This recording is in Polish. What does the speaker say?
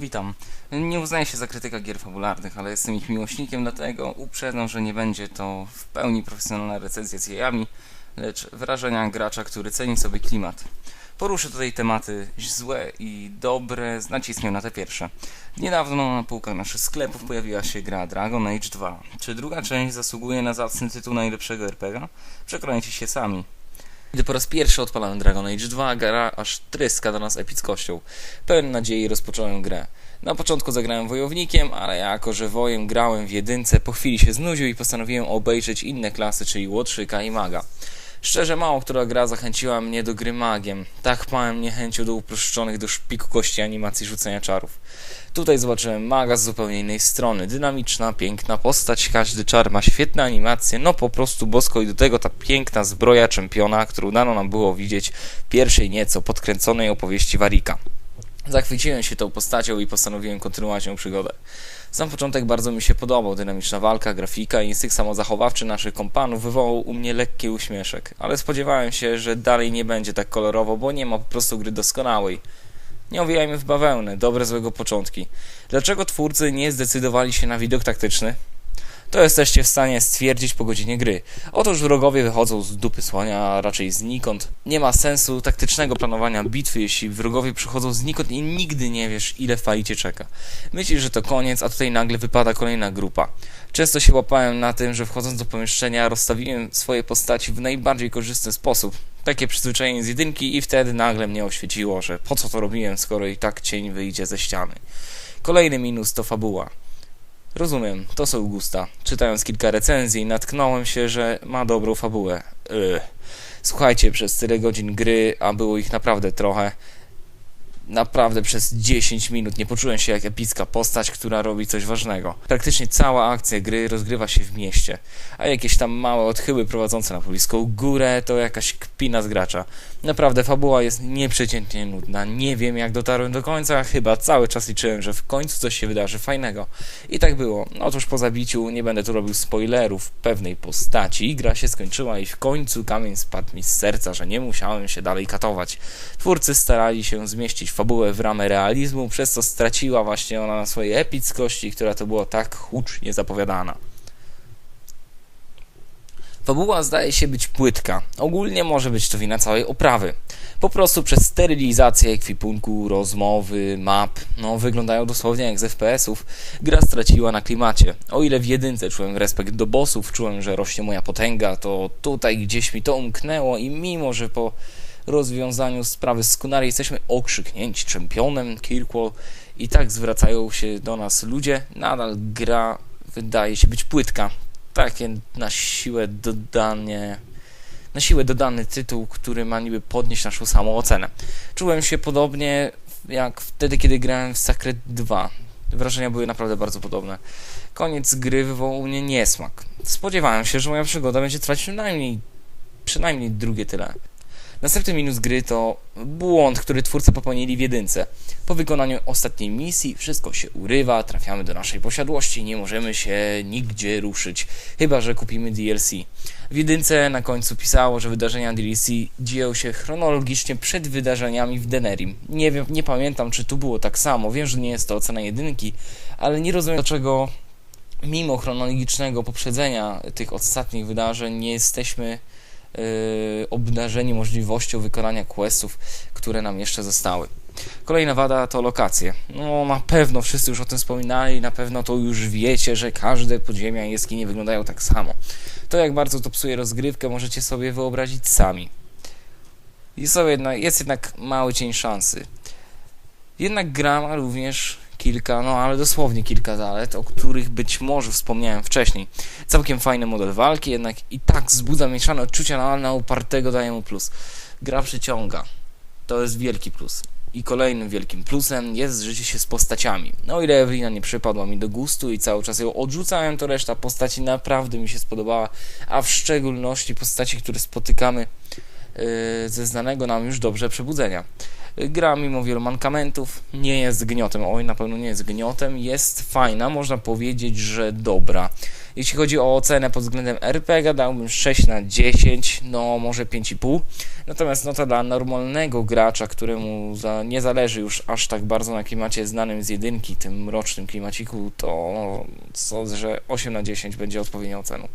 Witam. Nie uznaję się za krytyka gier fabularnych, ale jestem ich miłośnikiem, dlatego uprzedzam, że nie będzie to w pełni profesjonalna recenzja z jajami, lecz wrażenia gracza, który ceni sobie klimat. Poruszę tutaj tematy złe i dobre z naciskiem na te pierwsze. Niedawno na półkach naszych sklepów pojawiła się gra Dragon Age 2. Czy druga część zasługuje na zacny tytuł najlepszego RPG? Przekonajcie się sami. Gdy po raz pierwszy odpalałem Dragon Age 2, gra aż tryska do nas epickością. Pełen nadziei rozpocząłem grę. Na początku zagrałem wojownikiem, ale jako, że wojem grałem w jedynce, po chwili się znudził i postanowiłem obejrzeć inne klasy, czyli łotrzyka i maga. Szczerze mało która gra zachęciła mnie do gry magiem. Tak pałem niechęcią do uproszczonych do szpiku kości animacji rzucenia czarów. Tutaj zobaczyłem maga z zupełnie innej strony. Dynamiczna, piękna postać, każdy czar ma świetne animacje, no po prostu bosko i do tego ta piękna zbroja czempiona, którą dano nam było widzieć w pierwszej nieco podkręconej opowieści Warika. Zachwyciłem się tą postacią i postanowiłem kontynuować ją przygodę. Sam początek bardzo mi się podobał, dynamiczna walka, grafika i instynkt samozachowawczy naszych kompanów wywołał u mnie lekki uśmieszek, ale spodziewałem się, że dalej nie będzie tak kolorowo, bo nie ma po prostu gry doskonałej. Nie owijajmy w bawełnę, dobre złego początki. Dlaczego twórcy nie zdecydowali się na widok taktyczny? To jesteście w stanie stwierdzić po godzinie gry. Otóż wrogowie wychodzą z dupy słonia, a raczej znikąd. Nie ma sensu taktycznego planowania bitwy, jeśli wrogowie przychodzą znikąd i nigdy nie wiesz, ile fali cię czeka. Myślisz, że to koniec, a tutaj nagle wypada kolejna grupa. Często się łapałem na tym, że wchodząc do pomieszczenia rozstawiłem swoje postaci w najbardziej korzystny sposób. Takie przyzwyczajenie z jedynki i wtedy nagle mnie oświeciło, że po co to robiłem, skoro i tak cień wyjdzie ze ściany. Kolejny minus to fabuła. Rozumiem, to są gusta. Czytając kilka recenzji, natknąłem się, że ma dobrą fabułę. Ugh. Słuchajcie, przez tyle godzin gry, a było ich naprawdę trochę, naprawdę przez 10 minut nie poczułem się jak epicka postać, która robi coś ważnego. Praktycznie cała akcja gry rozgrywa się w mieście, a jakieś tam małe odchyły prowadzące na pobliską górę to jakaś kpina z gracza. Naprawdę fabuła jest nieprzeciętnie nudna. Nie wiem jak dotarłem do końca, chyba cały czas liczyłem, że w końcu coś się wydarzy fajnego. I tak było. Otóż po zabiciu nie będę tu robił spoilerów pewnej postaci. Gra się skończyła i w końcu kamień spadł mi z serca, że nie musiałem się dalej katować. Twórcy starali się zmieścić fabułę w ramę realizmu, przez co straciła właśnie ona na swojej epickości, która to było tak hucznie zapowiadana. Fabuła zdaje się być płytka. Ogólnie może być to wina całej oprawy. Po prostu przez sterylizację ekwipunku, rozmowy, map, no wyglądają dosłownie jak z FPS-ów, gra straciła na klimacie. O ile w jedynce czułem respekt do bossów, czułem, że rośnie moja potęga, to tutaj gdzieś mi to umknęło i mimo, że po rozwiązaniu sprawy z jesteśmy okrzyknięci czempionem Kirkwall i tak zwracają się do nas ludzie, nadal gra wydaje się być płytka. Takie na siłę dodanie na siłę dodany tytuł, który ma niby podnieść naszą samą ocenę. Czułem się podobnie jak wtedy, kiedy grałem w Sacred 2. Wrażenia były naprawdę bardzo podobne. Koniec gry wywołał mnie niesmak. Spodziewałem się, że moja przygoda będzie trwać przynajmniej przynajmniej drugie tyle. Następny minus gry to błąd, który twórcy popełnili w jedynce. Po wykonaniu ostatniej misji wszystko się urywa, trafiamy do naszej posiadłości, nie możemy się nigdzie ruszyć, chyba że kupimy DLC. W jedynce na końcu pisało, że wydarzenia DLC dzieją się chronologicznie przed wydarzeniami w Denerim. Nie wiem, nie pamiętam czy tu było tak samo, wiem, że nie jest to ocena jedynki, ale nie rozumiem dlaczego mimo chronologicznego poprzedzenia tych ostatnich wydarzeń nie jesteśmy obdarzeni możliwością wykonania questów, które nam jeszcze zostały. Kolejna wada to lokacje. No na pewno wszyscy już o tym wspominali, na pewno to już wiecie, że każde podziemia i jaskinie wyglądają tak samo. To jak bardzo to psuje rozgrywkę możecie sobie wyobrazić sami. Jest, jednak, jest jednak mały cień szansy. Jednak gra ma również kilka, no ale dosłownie kilka zalet, o których być może wspomniałem wcześniej. Całkiem fajny model walki, jednak i tak wzbudza mieszane odczucia, no na upartego daje mu plus. Gra przyciąga. To jest wielki plus. I kolejnym wielkim plusem jest życie się z postaciami. No ile Ewelina nie przypadła mi do gustu i cały czas ją odrzucałem, to reszta postaci naprawdę mi się spodobała, a w szczególności postaci, które spotykamy ze znanego nam już dobrze przebudzenia. Gra mimo wielu mankamentów nie jest gniotem. Oj, na pewno nie jest gniotem. Jest fajna, można powiedzieć, że dobra. Jeśli chodzi o ocenę pod względem RPG, dałbym 6 na 10, no może 5,5. Natomiast nota dla normalnego gracza, któremu za, nie zależy już aż tak bardzo na klimacie znanym z jedynki, tym mrocznym klimaciku, to sądzę, że 8 na 10 będzie odpowiednią oceną.